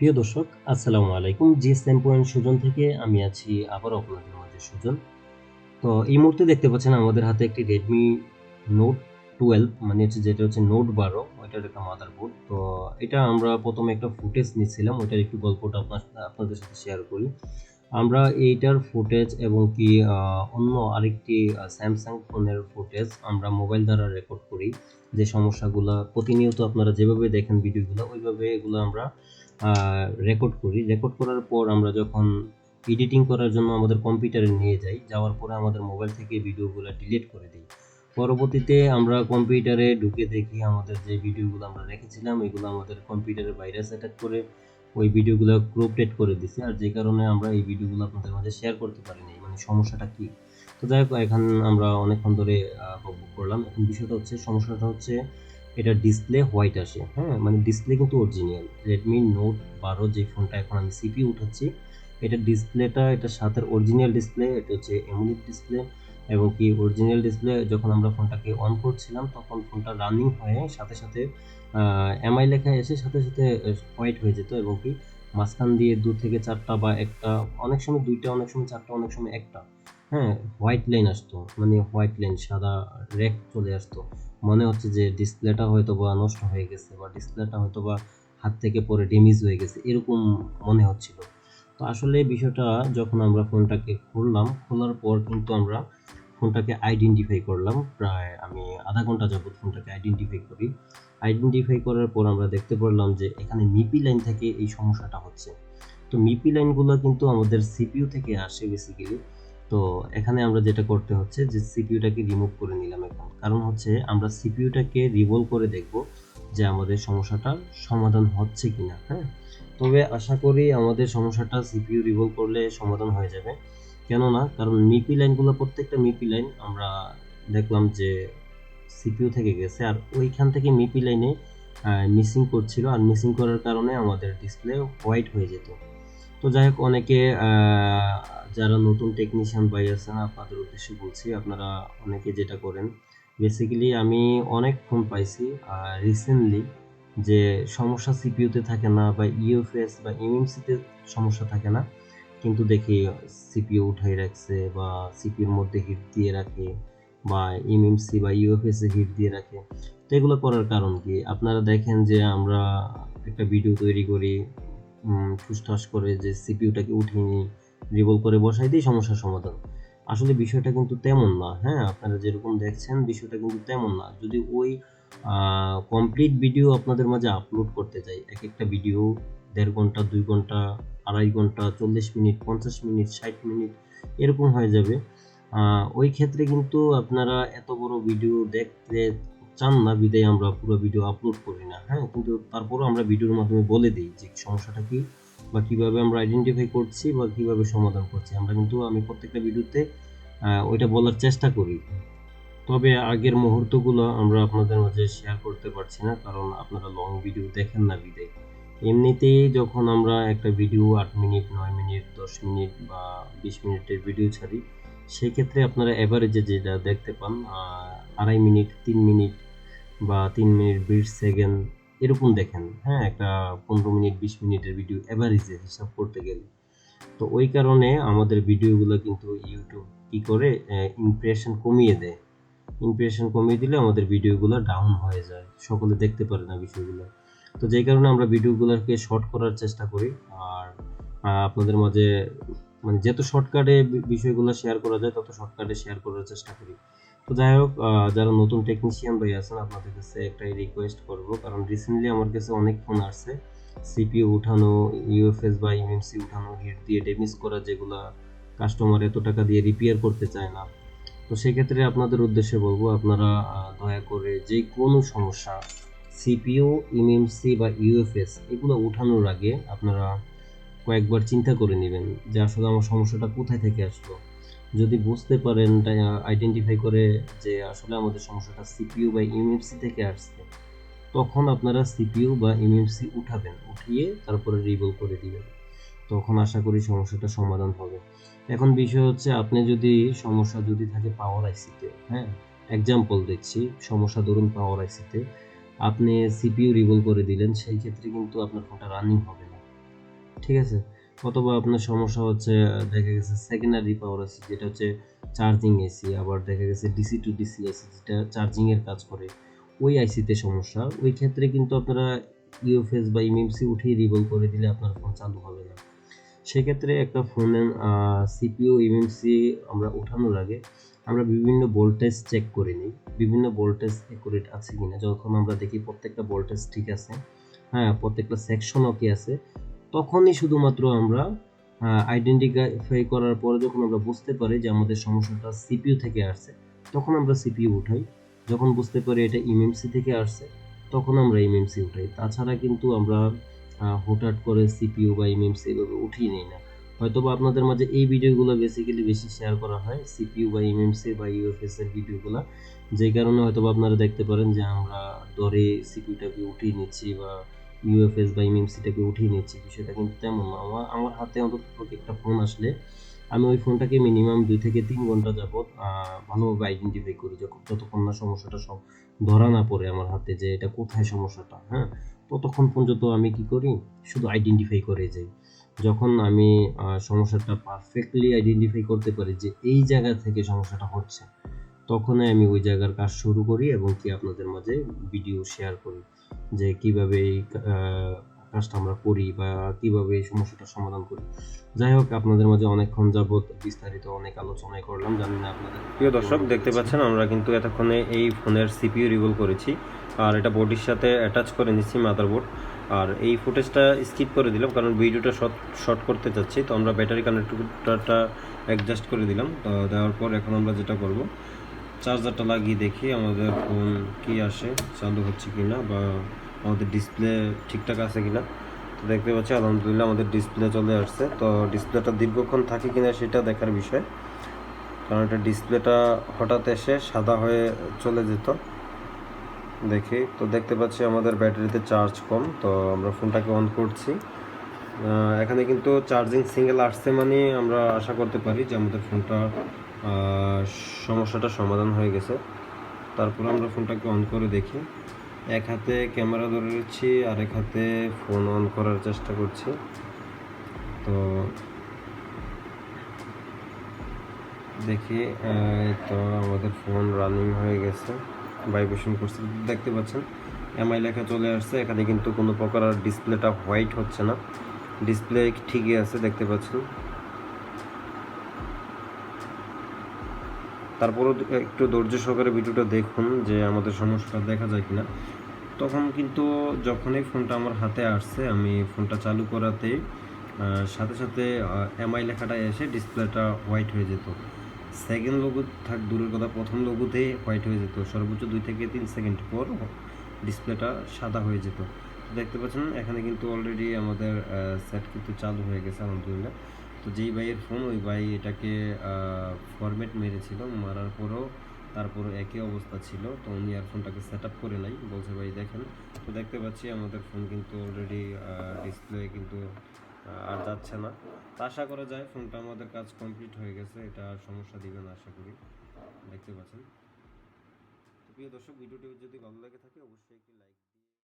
প্রিয় দর্শক, আসসালামু আলাইকুম। জিএসএম পয়েন্ট সুজন থেকে আমি আছি আবারও আপনাদের মাঝে সুজন। তো এই মুহূর্তে দেখতে পাচ্ছেন আমাদের হাতে একটি রেডমি নোট টুয়েলভ মানে হচ্ছে যেটা হচ্ছে নোট বারো, ওইটার একটা মাদারবোর্ড তো এটা আমরা প্রথমে একটা ফুটেজ নিচ্ছিলাম, ওইটার একটু গল্পটা আপনার আপনাদের সাথে শেয়ার করি। আমরা এইটার ফুটেজ এবং কি অন্য আরেকটি স্যামসাং ফোনের ফুটেজ আমরা মোবাইল দ্বারা রেকর্ড করি। যে সমস্যাগুলো প্রতিনিয়ত আপনারা যেভাবে দেখেন ভিডিওগুলো ওইভাবে এগুলো আমরা রেকর্ড করি। রেকর্ড করার পর আমরা যখন এডিটিং করার জন্য আমাদের কম্পিউটারে নিয়ে যাই, যাওয়ার পরে আমাদের মোবাইল থেকে ভিডিওগুলো ডিলিট করে দিই। পরবর্তীতে আমরা কম্পিউটারে ঢুকে দেখি আমাদের যে ভিডিওগুলো আমরা রেখেছিলাম, এগুলো আমাদের কম্পিউটারে ভাইরাস অ্যাটাক করে ওই ভিডিওগুলো ক্রোপটেড করে দিছে। আর যে কারণে আমরা এই ভিডিওগুলো আপনাদের মাঝে শেয়ার করতে পারিনি মানে সমস্যাটা কি? তো যাই হোক, এখন আমরা অনেকক্ষণ ধরে করলাম। এখন বিষয়টা হচ্ছে, সমস্যাটা হচ্ছে এটা ডিসপ্লে হোয়াইট আসে। হ্যাঁ মানে ডিসপ্লে কিন্তু অরিজিনাল রেডমি নোট বারো যে ফোনটা এখন আমি সিপি উঠাচ্ছি, এটা ডিসপ্লেটা এটা সাথে অরিজিনাল ডিসপ্লে এটা হচ্ছে এমুলেট ডিসপ্লে এবং কি অরিজিনাল ডিসপ্লে যখন আমরা ফোনটাকে অন করছিলাম, তখন ফোনটা রানিং হয়ে সাথে সাথে এমআই লেখা এসে সাথে সাথে হোয়াইট হয়ে যেত এবং কি মাঝখান দিয়ে দু থেকে চারটা বা একটা, অনেক সময় দুইটা, অনেক সময় চারটা, অনেক সময় একটা। হ্যাঁ হোয়াইট লাইন আসতো মানে হোয়াইট লাইন সাদা রেক চলে আসতো। মনে হচ্ছে যে ডিসপ্লেটা হয়তো বা নষ্ট হয়ে গেছে বা ডিসপ্লেটা হয়তো বা হাত থেকে পরে ড্যামেজ হয়ে গেছে, এরকম মনে হচ্ছিল। তো আসলে বিষয়টা যখন আমরা ফোনটাকে খুললাম, খোলার পর কিন্তু আমরা ফোনটাকে আইডেন্টিফাই করলাম। প্রায় আমি আধা ঘণ্টা যাবত ফোনটাকে আইডেন্টিফাই করি। আইডেন্টিফাই করার পর আমরা দেখতে পারলাম যে এখানে মিপি লাইন থেকে এই সমস্যাটা হচ্ছে। তো মিপি লাইনগুলো কিন্তু আমাদের সিপিইউ থেকে আসে বেসিক্যালি তো এখানে আমরা যেটা করতে হচ্ছে যে সিপিউটাকে রিমুভ করে নিলাম এখন। কারণ হচ্ছে আমরা সিপিইউটাকে রিভলভ করে দেখব যে আমাদের সমস্যাটা সমাধান হচ্ছে কিনা হ্যাঁ? তবে আশা করি আমাদের সমস্যাটা সিপিইউ রিভলভ করলে সমাধান হয়ে যাবে। কেননা, কারণ মিপি লাইনগুলো প্রত্যেকটা মিপি লাইন আমরা দেখলাম যে সিপিইউ থেকে গেছে, আর ওইখান থেকে মিপি লাইনে মিসিং করছিল। আর মিসিং করার কারণে আমাদের ডিসপ্লে হোয়াইট হয়ে যেত। তো যাই হোক, অনেকে যারা নতুন টেকনিশিয়ান বাই আছেন, আপনাদের উদ্দেশ্যে বলছি, আপনারা অনেকে যেটা করেন বেসিক্যালি আমি অনেক ফোন পাইছি রিসেন্টলি যে সমস্যা সিপিউতে থাকে না বা ইউএফএস বা ইউএমসিতে সমস্যা থাকে না, কিন্তু দেখি সিপিইউ উঠাই রাখছে বা সিপিইউর মধ্যে হিট দিয়ে রাখে বা ইউএমসি বা ইউএফএস হিট দিয়ে রাখে। তো এগুলো করার কারণ কি? আপনারা দেখেন যে আমরা একটা ভিডিও তৈরি করি ঠুসঠাস করে যে সিপিইউটাকে উঠিয়ে নিই রিভলভ করে বসাই দিই সমস্যার সমাধান। আসলে বিষয়টা কিন্তু তেমন না হ্যাঁ? আপনারা যেরকম দেখছেন, বিষয়টা কিন্তু তেমন না। যদি ওই কমপ্লিট ভিডিও আপনাদের মাঝে আপলোড করতে চাই এক একটা ভিডিও দেড় ঘণ্টা, দুই ঘণ্টা, আড়াই ঘণ্টা, চল্লিশ মিনিট, পঞ্চাশ মিনিট, ষাট মিনিট, এরকম হয়ে যাবে। ওই ক্ষেত্রে কিন্তু আপনারা এত বড় ভিডিও দেখতে চান না, বিদায় আমরা পুরো ভিডিও আপলোড করি না। হ্যাঁ কিন্তু তারপরও আমরা ভিডিওর মাধ্যমে বলে দিই যে সমস্যাটা কি বা কীভাবে আমরা আইডেন্টিফাই করছি বা কীভাবে সমাধান করছি। আমরা কিন্তু, আমি প্রত্যেকটা ভিডিওতে ওইটা বলার চেষ্টা করি। তবে আগের মুহূর্তগুলো আমরা আপনাদের মাঝে শেয়ার করতে পারছি না, কারণ আপনারা লং ভিডিও দেখেন না বিদায়। এমনিতেই যখন আমরা একটা ভিডিও আট মিনিট, নয় মিনিট, দশ মিনিট বা বিশ মিনিটের ভিডিও ছাড়ি, সেক্ষেত্রে আপনারা অ্যাভারেজে যেটা দেখতে পান আড়াই মিনিট, তিন মিনিট বা তিন মিনিট, বিশ সেকেন্ড এরকম দেখেন। হ্যাঁ একটা পনেরো মিনিট, বিশ মিনিটের ভিডিও অ্যাভারেজে হিসাব করতে গেলে। তো ওই কারণে আমাদের ভিডিওগুলো কিন্তু ইউটিউব কী করে ইমপ্রেশন কমিয়ে দেয়। ইমপ্রেশন কমিয়ে দিলে আমাদের ভিডিওগুলো ডাউন হয়ে যায়। সকলে দেখতে পারে না বিষয়গুলো। তো যেই কারণে আমরা ভিডিওগুলোকে শর্ট করার চেষ্টা করি। আর আপনাদের মাঝে মানে যত শর্টকাটে বিষয়গুলো শেয়ার করা যায়, তত শর্টকাটে শেয়ার করার চেষ্টা করি। তো যাই হোক যারা নতুন টেকনিশিয়ান ভাই আছেন, আপনাদের কাছে একটাই রিকোয়েস্ট করব। কারণ রিসেন্টলি আমার কাছে অনেক ফোন আসছে। সিপিইউ উঠানো ইউএফএস বা ইউএমসি উঠানো হিট দিয়ে ড্যামেজ করা যেগুলা কাস্টমার এত টাকা দিয়ে রিপেয়ার করতে চায় না। তো সেক্ষেত্রে আপনাদের উদ্দেশ্যে বলব, আপনারা দয়া করে যে কোনো সমস্যা সিপিও ইউএমসি বা ইউএফএস এগুলো উঠানোর আগে আপনারা কয়েকবার চিন্তা করে নেবেন যে আসলে আমার সমস্যাটা কোথায় থেকে আসলো। যদি বুঝতে পারেন আইডেন্টিফাই করে যে আসলে আমাদের সমস্যাটা সিপিইউ বা ইউএমসি থেকে আসছে, তখন আপনারা সিপিইউ বা ইউএমসি উঠাবেন। উঠিয়ে তারপরে রিবল করে দিবেন। তখন আশা করি সমস্যাটা সমাধান হবে। এখন বিষয় হচ্ছে, আপনি যদি সমস্যা যদি থাকে পাওয়ার আইসিতে হ্যাঁ? এক্সাম্পল দেখছি, সমস্যা ধরুন পাওয়ার আইসিতে আপনি সিপিইউ রিবল করে দিলেন, সেই ক্ষেত্রে কিন্তু আপনার ফোনটা রানিং হবে না। ঠিক আছে? অথবা আপনার সমস্যা হচ্ছে দেখা গেছে সেকেন্ডারি পাওয়ার আছে যেটা হচ্ছে চার্জিং এসি আবার দেখা গেছে ডিসি টু ডিসি এসি যেটা চার্জিংয়ের কাজ করে। ওই আইসিতে সমস্যা। ওই ক্ষেত্রে কিন্তু আপনারা ইউএফএস বা ইমএমসি উঠিয়ে রিভল করে দিলে আপনার ফোন চালু হবে না। সেক্ষেত্রে একটা ফোনের সিপিইউ ইমএমসি আমরা ওঠানোর আগে আমরা বিভিন্ন ভোল্টেজ চেক করে নিই। বিভিন্ন ভোল্টেজ অ্যাকুরেট আছে কিনা? যখন আমরা দেখি প্রত্যেকটা ভোল্টেজ ঠিক আছে হ্যাঁ প্রত্যেকটা সেকশন ওকে আছে তখনই শুধুমাত্র আমরা আইডেন্টিফাই করার পরে যখন আমরা বুঝতে পারি যে আমাদের সমস্যাটা সিপিইউ থেকে আসছে, তখন আমরা সিপিইউ উঠাই। যখন বুঝতে পারি এটা ইমএমসি থেকে আসছে, তখন আমরা ইমএমসি উঠাই। তাছাড়া কিন্তু আমরা হুটহাট করে সিপিইউ বা এমএমসি এভাবে উঠিয়ে নিই না। হয়তো বা আপনাদের মাঝে এই ভিডিওগুলো বেসিক্যালি বেশি শেয়ার করা হয় সিপিইউ বা এমএমসি বা ইউএফএস এর ভিডিওগুলো। যে কারণে হয়তো আপনারা দেখতে পারেন যে আমরা দরে সিপিইউটাকে উঠিয়ে নিচ্ছি বা ইউএফএস বা এমএমসিটাকে উঠিয়ে নিচ্ছি বিষয়টা কিন্তু তেমন না। আমার আমার হাতে অন্তত একটা ফোন আসলে আমি ওই ফোনটাকে মিনিমাম দুই থেকে তিন ঘণ্টা যাবত ভালোভাবে আইডেন্টিফাই করি যখন, যতক্ষণ না সমস্যাটা সব ধরা না পড়ে আমার হাতে যে এটা কোথায় সমস্যাটা হ্যাঁ? ততক্ষণ পর্যন্ত আমি কি করি? শুধু আইডেন্টিফাই করে যাই। যখন আমি সমস্যাটা পারফেক্টলি আইডেন্টিফাই করতে পারি যে এই জায়গা থেকে সমস্যাটা হচ্ছে, তখনই আমি ওই জায়গার কাজ শুরু করি এবং কি আপনাদের মাঝে ভিডিও শেয়ার করি। যে কীভাবে এই কাজটা আমরা করি বা কীভাবে এই সমস্যাটা সমাধান করি। যাই হোক, আপনাদের মাঝে অনেকক্ষণ যাবৎ বিস্তারিত অনেক আলোচনাই করলাম, জানি না আপনাদের প্রিয় দর্শক, দেখতে পাচ্ছেন, আমরা কিন্তু এতক্ষণে এই ফোনের সিপিইউ রিভল করেছি। আর এটা বোর্ডের সাথে অ্যাটাচ করে নিচ্ছি মাদারবোর্ড আর এই ফুটেজটা স্কিপ করে দিলাম, কারণ ভিডিওটা শর্ট শর্ট করতে চাচ্ছি। তো আমরা ব্যাটারি কানেক্টরটা অ্যাডজাস্ট করে দিলাম দেওয়ার পর এখন আমরা যেটা করব চার্জারটা লাগিয়ে দেখি আমাদের ফোন কি আসে, চালু হচ্ছে কি না বা আমাদের ডিসপ্লে ঠিকঠাক আছে কিনা। তো দেখতে পাচ্ছি, আলহামদুলিল্লাহ আমাদের ডিসপ্লে চলে আসছে। তো ডিসপ্লেটা দীর্ঘক্ষণ থাকে কিনা সেটা দেখার বিষয়। কারণ এটা ডিসপ্লেটা হঠাৎ এসে সাদা হয়ে চলে যেত। দেখি, তো দেখতে পাচ্ছি আমাদের ব্যাটারিতে চার্জ কম। তো আমরা ফোনটাকে অন করছি। এখানে কিন্তু চার্জিং সিঙ্গেল আসছে মানে আমরা আশা করতে পারি যে আমাদের ফোনটা সমস্যাটা সমাধান হয়ে গেছে। তারপর আমরা ফোনটাকে অন করে দেখি। এক হাতে ক্যামেরা ধরে রেখেছি আর এক হাতে ফোন অন করার চেষ্টা করছি। তো দেখি তো আমাদের ফোন রানিং হয়ে গেছে। ভাইব্রেশন করছে, দেখতে পাচ্ছেন? এমআই লেখা চলে আসছে, এখানে কিন্তু কোনো প্রকার ডিসপ্লেটা হোয়াইট হচ্ছে না। ডিসপ্লে ঠিকই আছে, দেখতে পাচ্ছেন? তারপরও একটু ধৈর্য সহকারে ভিডিওটা দেখুন যে আমাদের সমস্যাটা দেখা যায় কিনা। তখন কিন্তু যখনই ফোনটা আমার হাতে আসছে, আমি ফোনটা চালু করাতে সাথে সাথে এমআই লেখাটা এসে ডিসপ্লেটা হোয়াইট হয়ে যেত। সেকেন্ড লোগো থাক, দূরের কথা, প্রথম লোগোতেই হোয়াইট হয়ে যেত। সর্বোচ্চ দুই থেকে তিন সেকেন্ড পর ডিসপ্লেটা সাদা হয়ে যেত। দেখতে পাচ্ছেন, এখানে কিন্তু অলরেডি আমাদের সেট কিন্তু চালু হয়ে গেছে, আলহামদুলিল্লাহ। তো যেই ভাইয়ের ফোন ওই ভাই এটাকে ফরম্যাট মেরেছিল, মারার পরও তারপরও একই অবস্থা ছিল, তো উনি আর ফোনটাকে সেট আপ করে নাই। বলছে, ভাই, দেখেন। তো দেখতে পাচ্ছি আমাদের ফোন কিন্তু অলরেডি ডিসপ্লে কিন্তু আর যাচ্ছে না। তো আশা করা যায় ফোনটা আমাদের কাজ কমপ্লিট হয়ে গেছে, এটা আর সমস্যা দিবে না, আশা করি। দেখতে পাচ্ছেন? প্রিয় দর্শক, ভিডিওটি যদি ভালো লাগে থাকে, অবশ্যই একটি লাইক